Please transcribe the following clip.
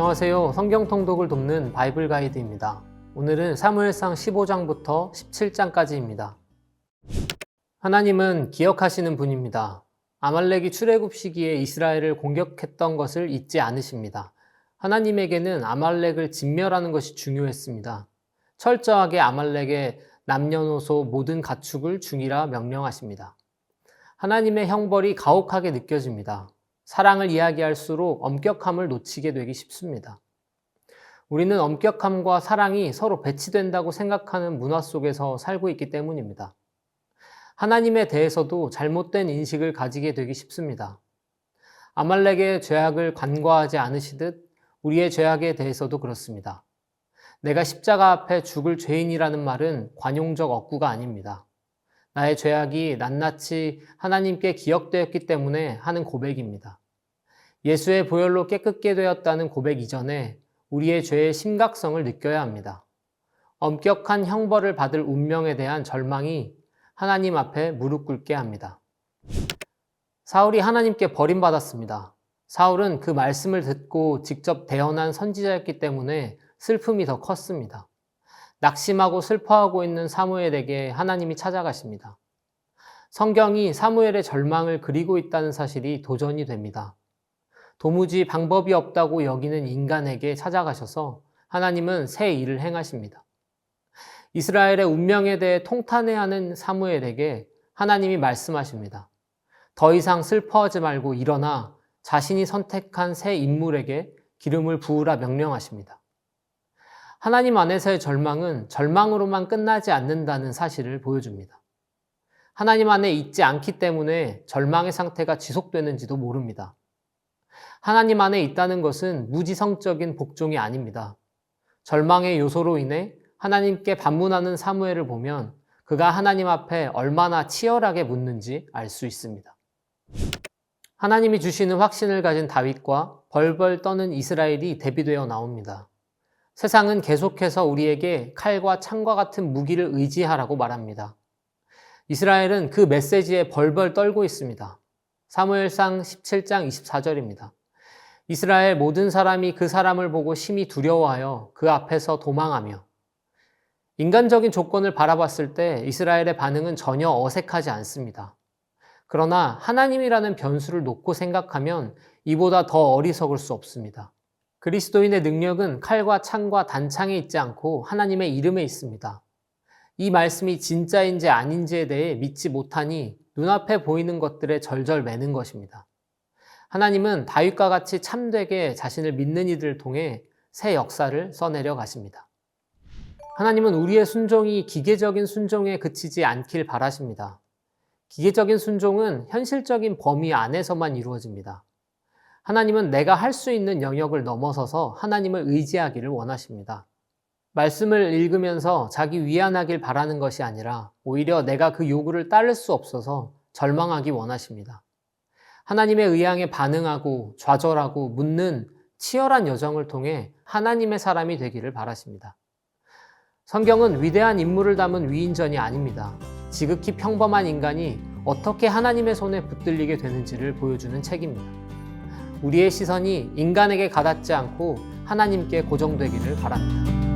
안녕하세요. 성경 통독을 돕는 바이블 가이드입니다. 오늘은 사무엘상 15장부터 17장까지입니다. 하나님은 기억하시는 분입니다. 아말렉이 출애굽 시기에 이스라엘을 공격했던 것을 잊지 않으십니다. 하나님에게는 아말렉을 진멸하는 것이 중요했습니다. 철저하게 아말렉의 남녀노소 모든 가축을 중이라 명령하십니다. 하나님의 형벌이 가혹하게 느껴집니다. 사랑을 이야기할수록 엄격함을 놓치게 되기 쉽습니다. 우리는 엄격함과 사랑이 서로 배치된다고 생각하는 문화 속에서 살고 있기 때문입니다. 하나님에 대해서도 잘못된 인식을 가지게 되기 쉽습니다. 아말렉의 죄악을 간과하지 않으시듯 우리의 죄악에 대해서도 그렇습니다. 내가 십자가 앞에 죽을 죄인이라는 말은 관용적 억구가 아닙니다. 나의 죄악이 낱낱이 하나님께 기억되었기 때문에 하는 고백입니다. 예수의 보혈로 깨끗게 되었다는 고백 이전에 우리의 죄의 심각성을 느껴야 합니다. 엄격한 형벌을 받을 운명에 대한 절망이 하나님 앞에 무릎 꿇게 합니다. 사울이 하나님께 버림받았습니다. 사울은 그 말씀을 듣고 직접 대언한 선지자였기 때문에 슬픔이 더 컸습니다. 낙심하고 슬퍼하고 있는 사무엘에게 하나님이 찾아가십니다. 성경이 사무엘의 절망을 그리고 있다는 사실이 도전이 됩니다. 도무지 방법이 없다고 여기는 인간에게 찾아가셔서 하나님은 새 일을 행하십니다. 이스라엘의 운명에 대해 통탄해야 하는 사무엘에게 하나님이 말씀하십니다. 더 이상 슬퍼하지 말고 일어나 자신이 선택한 새 인물에게 기름을 부으라 명령하십니다. 하나님 안에서의 절망은 절망으로만 끝나지 않는다는 사실을 보여줍니다. 하나님 안에 있지 않기 때문에 절망의 상태가 지속되는지도 모릅니다. 하나님 안에 있다는 것은 무지성적인 복종이 아닙니다. 절망의 요소로 인해 하나님께 반문하는 사무엘을 보면 그가 하나님 앞에 얼마나 치열하게 묻는지 알 수 있습니다. 하나님이 주시는 확신을 가진 다윗과 벌벌 떠는 이스라엘이 대비되어 나옵니다. 세상은 계속해서 우리에게 칼과 창과 같은 무기를 의지하라고 말합니다. 이스라엘은 그 메시지에 벌벌 떨고 있습니다. 사무엘상 17장 24절입니다. 이스라엘 모든 사람이 그 사람을 보고 심히 두려워하여 그 앞에서 도망하며 인간적인 조건을 바라봤을 때 이스라엘의 반응은 전혀 어색하지 않습니다. 그러나 하나님이라는 변수를 놓고 생각하면 이보다 더 어리석을 수 없습니다. 그리스도인의 능력은 칼과 창과 단창에 있지 않고 하나님의 이름에 있습니다. 이 말씀이 진짜인지 아닌지에 대해 믿지 못하니 눈앞에 보이는 것들에 절절 매는 것입니다. 하나님은 다윗과 같이 참되게 자신을 믿는 이들을 통해 새 역사를 써내려 가십니다. 하나님은 우리의 순종이 기계적인 순종에 그치지 않길 바라십니다. 기계적인 순종은 현실적인 범위 안에서만 이루어집니다. 하나님은 내가 할 수 있는 영역을 넘어서서 하나님을 의지하기를 원하십니다. 말씀을 읽으면서 자기 위안하길 바라는 것이 아니라 오히려 내가 그 요구를 따를 수 없어서 절망하기 원하십니다. 하나님의 의향에 반응하고 좌절하고 묻는 치열한 여정을 통해 하나님의 사람이 되기를 바라십니다. 성경은 위대한 인물을 담은 위인전이 아닙니다. 지극히 평범한 인간이 어떻게 하나님의 손에 붙들리게 되는지를 보여주는 책입니다. 우리의 시선이 인간에게 가닿지 않고 하나님께 고정되기를 바랍니다.